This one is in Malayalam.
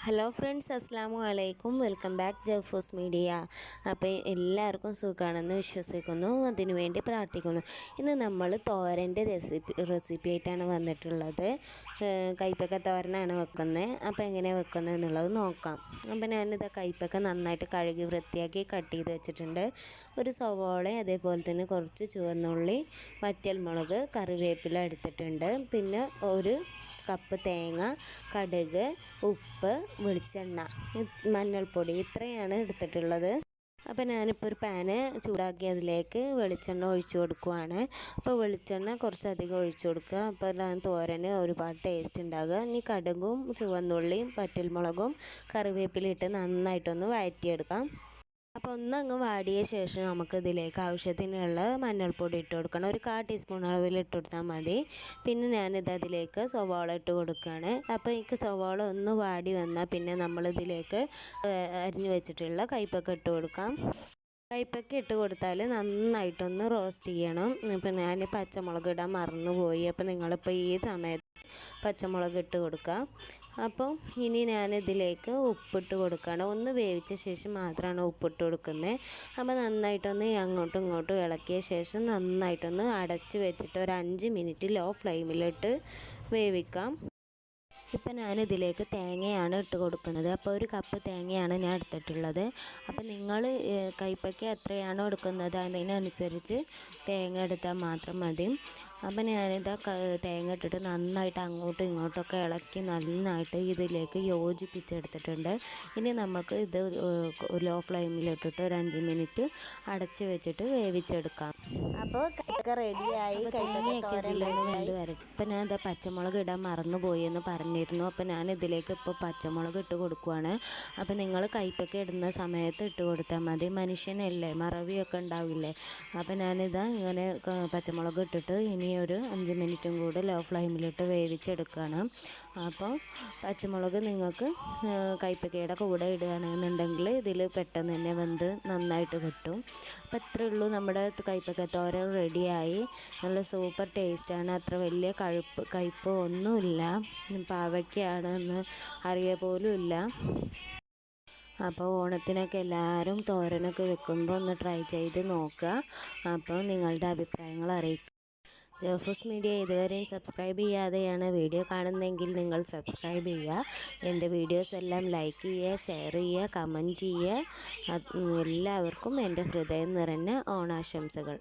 ഹലോ ഫ്രണ്ട്സ് അസ്സാം വലൈക്കും വെൽക്കം ബാക്ക് ജഫൂസ് മീഡിയ. അപ്പോൾ എല്ലാവർക്കും സുഖമാണെന്ന് വിശ്വസിക്കുന്നു അതിനു വേണ്ടി പ്രാർത്ഥിക്കുന്നു. ഇന്ന് നമ്മൾ തോരന്റെ റെസിപ്പി റെസിപ്പി ആയിട്ടാണ് വന്നിട്ടുള്ളത്. കൈപ്പക്ക തോരനാണ് വെക്കുന്നത് അപ്പോൾ എങ്ങനെയാണ് വെക്കുന്നത് എന്നുള്ളത് നോക്കാം. അപ്പോൾ ഞാനിത് കൈപ്പക്ക നന്നായിട്ട് കഴുകി വൃത്തിയാക്കി കട്ട് ചെയ്ത് വെച്ചിട്ടുണ്ട്. ഒരു സവോള അതേപോലെ തന്നെ കുറച്ച് ചുവന്നുള്ളി വറ്റൽമുളക് കറിവേപ്പില എടുത്തിട്ടുണ്ട്. പിന്നെ ഒരു കപ്പ് തേങ്ങ കടുക് ഉപ്പ് വെളിച്ചെണ്ണ മഞ്ഞൾപ്പൊടി ഇത്രയാണ് എടുത്തിട്ടുള്ളത്. അപ്പോൾ ഞാനിപ്പോൾ ഒരു പാന് ചൂടാക്കി അതിലേക്ക് വെളിച്ചെണ്ണ ഒഴിച്ചു കൊടുക്കുവാണ്. അപ്പോൾ വെളിച്ചെണ്ണ കുറച്ചധികം ഒഴിച്ചു കൊടുക്കുക. അപ്പോൾ ഞാൻ തോരന് ഒരുപാട് ടേസ്റ്റ് ഉണ്ടാകുക ഇനി കടുകും ചുവന്നുള്ളിയും പറ്റൽമുളകും കറിവേപ്പിലിട്ട് നന്നായിട്ടൊന്ന് വഴറ്റിയെടുക്കാം അപ്പോൾ ഒന്നങ്ങ് വാടിയ ശേഷം നമുക്ക് ഇതിലേക്ക് ആവശ്യത്തിനുള്ള മഞ്ഞൾപ്പൊടി ഇട്ട് കൊടുക്കണം. ഒരു കാ ടീസ്പൂൺ അളവിൽ ഇട്ട് കൊടുത്താൽ മതി. പിന്നെ ഞാനിത് അതിലേക്ക് സവാള ഇട്ട് കൊടുക്കുകയാണ്. അപ്പോൾ എനിക്ക് സവാള ഒന്ന് വാടി വന്നാൽ പിന്നെ നമ്മളിതിലേക്ക് അരിഞ്ഞു വെച്ചിട്ടുള്ള കയ്പൊക്കെ ഇട്ട് കൊടുക്കാം. കയ്പൊക്കെ ഇട്ട് കൊടുത്താൽ നന്നായിട്ടൊന്ന് റോസ്റ്റ് ചെയ്യണം. ഇപ്പം ഞാൻ പച്ചമുളക് ഇടാൻ മറന്നുപോയി. അപ്പോൾ നിങ്ങളിപ്പോൾ ഈ സമയത്ത് പച്ചമുളക് ഇട്ട് കൊടുക്കുക അപ്പോൾ ഇനി ഞാനിതിലേക്ക് ഉപ്പിട്ട് കൊടുക്കണം ഒന്ന് വേവിച്ച ശേഷം മാത്രമാണ് ഉപ്പിട്ട് കൊടുക്കുന്നത്. അപ്പോൾ നന്നായിട്ടൊന്ന് അങ്ങോട്ടും ഇങ്ങോട്ടും ഇളക്കിയ ശേഷം നന്നായിട്ടൊന്ന് അടച്ച് വെച്ചിട്ട് ഒരു അഞ്ച് മിനിറ്റ് ലോ ഫ്ലെയിമിലിട്ട് വേവിക്കാം. ഇപ്പം ഞാനിതിലേക്ക് തേങ്ങയാണ് ഇട്ട് കൊടുക്കുന്നത്. അപ്പോൾ ഒരു കപ്പ് തേങ്ങയാണ് ഞാൻ എടുത്തിട്ടുള്ളത്. അപ്പോൾ നിങ്ങൾ കൈപ്പയ്ക്ക് എത്രയാണോ എടുക്കുന്നത് അതിനനുസരിച്ച് തേങ്ങ എടുത്താൽ മാത്രം മതി. അപ്പം ഞാനിത് തേങ്ങ ഇട്ടിട്ട് നന്നായിട്ട് അങ്ങോട്ടും ഇങ്ങോട്ടൊക്കെ ഇളക്കി നന്നായിട്ട് ഇതിലേക്ക് യോജിപ്പിച്ചെടുത്തിട്ടുണ്ട്. ഇനി നമുക്ക് ഇത് ലോ ഫ്ലെയിമിലിട്ടിട്ട് ഒരു അഞ്ച് മിനിറ്റ് അടച്ച് വെച്ചിട്ട് വേവിച്ചെടുക്കാം. അപ്പോൾ റെഡിയായി. തേങ്ങയൊക്കെ ഇതിലൊന്ന് ഇപ്പം ഞാൻ ഇതാ പച്ചമുളക് ഇടാൻ മറന്നുപോയി എന്ന് പറഞ്ഞിരുന്നു. അപ്പം ഞാൻ ഇതിലേക്ക് ഇപ്പോൾ പച്ചമുളക് ഇട്ട് കൊടുക്കുവാണ്. അപ്പം നിങ്ങൾ കയ്പൊക്കെ ഇടുന്ന സമയത്ത് ഇട്ട് കൊടുത്താൽ മതി. മനുഷ്യനല്ലേ? മറവിയൊക്കെ ഉണ്ടാവില്ലേ? അപ്പം ഞാനിതാ ഇങ്ങനെ പച്ചമുളക് ഇട്ടിട്ട് ഇനി ഒരു അഞ്ച് മിനിറ്റും കൂടെ ലോ ഫ്ലെയിമിലിട്ട് വേവിച്ചെടുക്കണം. അപ്പോൾ പച്ചമുളക് നിങ്ങൾക്ക് കയ്പ്പക്കയുടെ കൂടെ ഇടുകയാണെന്നുണ്ടെങ്കിൽ ഇതിൽ പെട്ടെന്ന് തന്നെ വെന്ത് നന്നായിട്ട് കിട്ടും. അപ്പോൾ ഇത്രയേ ഉള്ളൂ നമ്മുടെ കയ്പ്പക്ക തോര റെഡിയായി. നല്ല സൂപ്പർ ടേസ്റ്റാണ്. അത്ര വലിയ കഴുപ്പ് കയ്പ്പ് ഒന്നുമില്ല. പാവയ്ക്കാണെന്ന് അറിയ പോലും ഇല്ല അപ്പോൾ ഓണത്തിനൊക്കെ എല്ലാവരും തോരനൊക്കെ വെക്കുമ്പോൾ ഒന്ന് ട്രൈ ചെയ്ത് നോക്കുക. അപ്പോൾ നിങ്ങളുടെ അഭിപ്രായങ്ങൾ അറിയിക്കുക ജോഫൂസ് മീഡിയ ഇതുവരെയും സബ്സ്ക്രൈബ് ചെയ്യാതെയാണ് വീഡിയോ കാണുന്നതെങ്കിൽ നിങ്ങൾ സബ്സ്ക്രൈബ് ചെയ്യുക. എന്റെ വീഡിയോസ് എല്ലാം ലൈക്ക് ചെയ്യുക ഷെയർ ചെയ്യുക കമന്റ് ചെയ്യുക. എല്ലാവർക്കും എന്റെ ഹൃദയം നിറഞ്ഞ ഓണാശംസകൾ.